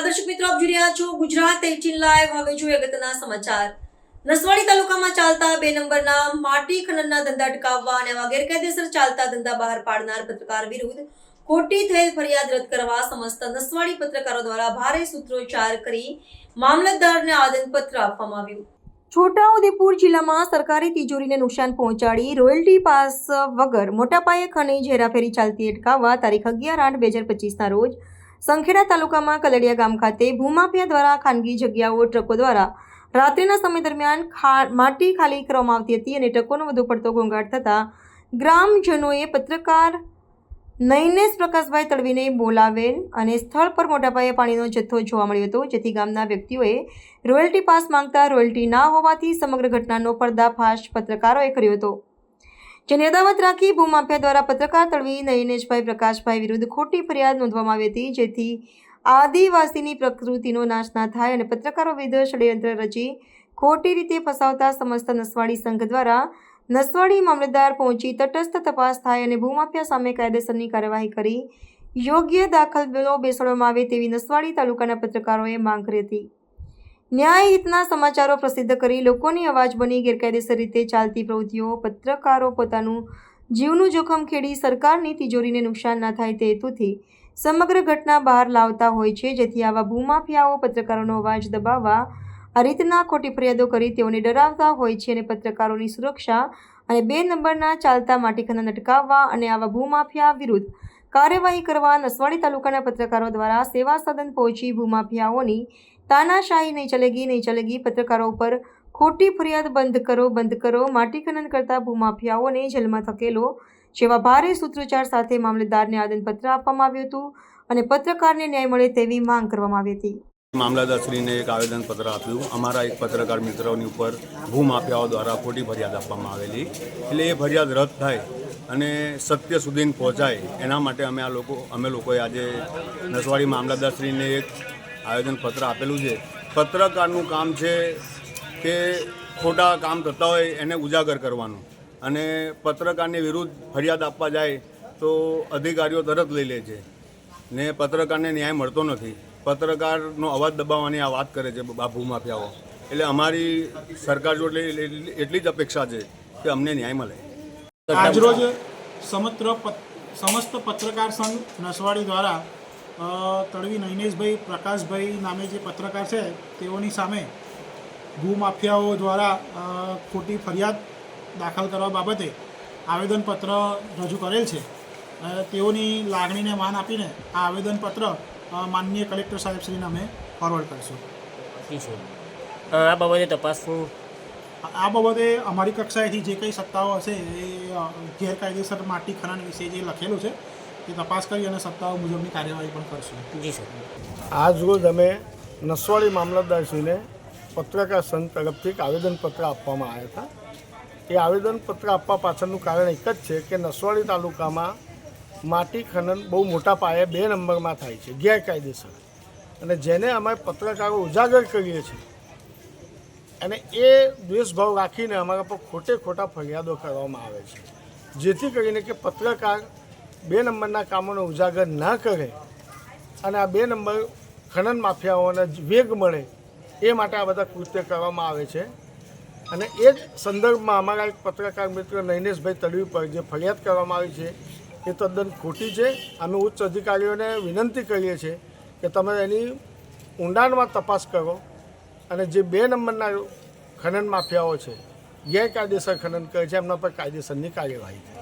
દર્શક મિત્રો, આપ જોઈ રહ્યા છો ગુજરાત એટીન લાઈવ. હવે જોઈએ અગત્યના સમાચાર. નસવાડી તાલુકામાં ચાલતા બે નંબરના માટી ખનનના ધંધા અટકાવવા અને આવા ગેરકાયદેસર ચાલતા ધંધા બહાર પાડનાર પત્રકાર વિરુદ્ધ ખોટી થયેલ ફરિયાદ રદ કરવા સમસ્ત નસવાડી પત્રકારો દ્વારા ભારે સૂત્રોચ્ચાર કરી મામલતદારને આવેદનપત્ર આપવામાં આવ્યું. છોટાઉદેપુર જિલ્લામાં સરકારી તિજોરીને નુકસાન પહોંચાડી રોયલ્ટી પાસ વગર મોટા પાયે ખનીજ હેરાફેરી ચાલતી અટકાવવા તારીખ અગિયાર આઠ બે હજાર પચીસના રોજ સંખેડા તાલુકામાં કલડિયા ગામ ખાતે ભૂમાફિયા દ્વારા ખાનગી જગ્યાઓ ટ્રકો દ્વારા રાત્રિના સમય દરમિયાન માટી ખાલી કરવામાં આવતી હતી અને ટ્રકોનો વધુ પડતો ઘોંઘાટ થતાં ગ્રામજનોએ પત્રકાર નૈનેશ પ્રકાશભાઈ તડવીને બોલાવેલ અને સ્થળ પર મોટા પાયે પાણીનો જથ્થો જોવા મળ્યો હતો, જેથી ગામના વ્યક્તિઓએ રોયલ્ટી પાસ માંગતા રોયલ્ટી ના હોવાથી સમગ્ર ઘટનાનો પર્દાફાશ પત્રકારોએ કર્યો હતો. જેની અદાવત રાખી ભૂમાફિયા દ્વારા પત્રકાર તળવી નયનેશભાઈ પ્રકાશભાઈ વિરુદ્ધ ખોટી ફરિયાદ નોંધવામાં આવી હતી, જેથી આદિવાસીની પ્રકૃતિનો નાશ ના થાય અને પત્રકારો વિરુદ્ધ ષડયંત્ર રચી ખોટી રીતે ફસાવતા સમસ્ત નસવાડી સંઘ દ્વારા નસવાડી મામલતદાર પહોંચી તટસ્થ તપાસ થાય અને ભૂમાફિયા સામે કાયદેસરની કાર્યવાહી કરી યોગ્ય દાખલો બેસાડવામાં આવે તેવી નસવાડી તાલુકાના પત્રકારોએ માંગ કરી હતી. ન્યાય હિતના સમાચારો પ્રસિદ્ધ કરી લોકોની અવાજ બની ગેરકાયદેસર રીતે ચાલતી પ્રવૃત્તિઓ, પત્રકારો પોતાનું જીવનું જોખમ ખેડી સરકારની તિજોરીને નુકસાન ના થાય તે હેતુથી સમગ્ર ઘટના બહાર લાવતા હોય છે, જેથી આવા ભૂમાફિયાઓ, પત્રકારોનો અવાજ દબાવવા, આ રીતના ખોટી ફરિયાદો કરી તેઓને ડરાવતા હોય છે અને પત્રકારોની સુરક્ષા અને બે નંબરના ચાલતા માટીખાના અટકાવવા અને આવા ભૂમાફિયા વિરુદ્ધ કાર્યવાહી કરવા નસવાડી તાલુકાના પત્રકારો દ્વારા સેવા સદન પહોંચી ભૂમાફિયાઓની તાનાશાહી નહીં ચલેગી નહીં ચલેગી, પત્રકારો ઉપર ખોટી ફરિયાદ બંધ કરો બંધ કરો. માટી ખનન કરતા ભૂમાફિયાઓને જેલમાં ધકેલો જેવા ભારે સૂત્રોચ્ચાર સાથે મામલતદારને આવેદનપત્ર આપવામાં આવ્યું હતું અને પત્રકારને ન્યાય મળે તેવી માંગ કરવામાં આવી હતી. મામલતદારશ્રીને એક આવેદનપત્ર આપ્યું. અમારા એક પત્રકાર મિત્રોની ઉપર ભૂમાફિયાઓ દ્વારા ખોટી ફરિયાદ આપવામાં આવેલી. એટલે એ ફરિયાદ રદ થાય અને સત્ય સુધી પહોંચાય, એના માટે અમે આ લોકો અમે લોકોએ આજે નસવાડી મામલતદારશ્રીને એક આવેદનપત્ર આપેલું છે. પત્રકારનું કામ છે કે ખોટા કામ થતા હોય એને ઉજાગર કરવાનું. અને પત્રકારની વિરુદ્ધ ફરિયાદ આપવા જાય તો અધિકારીઓ તરત લઈ લે છે. ને પત્રકારને ન્યાય મળતો નથી. પત્રકારનો અવાજ દબાવવાની આ વાત કરે છે આ ભૂમાફિયાઓ. એટલે અમારી સરકાર જોડે એટલી જ અપેક્ષા છે કે અમને ન્યાય મળે. આજરોજ સમત્ર સમસ્ત પત્રકાર સંઘ નસવાડી દ્વારા તળવી નૈનેશભાઈ પ્રકાશભાઈ નામે જે પત્રકાર છે તેઓની સામે ભૂમાફિયાઓ દ્વારા ખોટી ફરિયાદ દાખલ કરવા બાબતે આવેદનપત્ર રજૂ કરેલ છે. તેઓની લાગણીને માન આપીને આ આવેદનપત્ર માનનીય કલેક્ટર સાહેબશ્રીને અમે ફોરવર્ડ કરીશું. આ બાબતે તપાસનું આ બાબતે અમારી કક્ષાએથી જે કંઈ સત્તાઓ હશે એ ગેરકાયદેસર માટી ખનન વિશે જે લખેલું છે તે તપાસ કરી અને સત્તાઓ મુજબની કાર્યવાહી પણ કરશું. જી સર. આજ રોજ અમે નસવાડી મામલતદારશ્રીને પત્રકાર સંઘ તરફથી એક આવેદનપત્ર આપવામાં આવ્યા હતા. એ આવેદનપત્ર આપવા પાછળનું કારણ એક જ છે કે નસવાડી તાલુકામાં માટી ખનન બહુ મોટા પાયે બે નંબરમાં થાય છે ગેરકાયદેસર. અને જેને અમે પત્રકારો ઉજાગર કરીએ છીએ અને એ દ્વેષભાવ રાખીને અમારા પર ખોટે ખોટા ફરિયાદો કરવામાં આવે છે. જેથી કરીને કે પત્રકાર બે નંબરના કામોને ઉજાગર ના કરે અને આ બે નંબર ખનન માફિયાઓને વેગ મળે એ માટે આ બધા કૃત્ય કરવામાં આવે છે. અને એ જ સંદર્ભમાં અમારા એક પત્રકાર મિત્ર નૈનેશભાઈ તડવી પર જે ફરિયાદ કરવામાં આવી છે, એ તદ્દન ખોટી છે. અમે ઉચ્ચ અધિકારીઓને વિનંતી કરીએ છીએ કે તમે એની ઊંડાણમાં તપાસ કરો અને જે બે નંબરના ખનન માફિયાઓ છે, ગેરકાયદેસર ખનન કરે છે, એમના પર કાયદેસરની કાર્યવાહી થાય.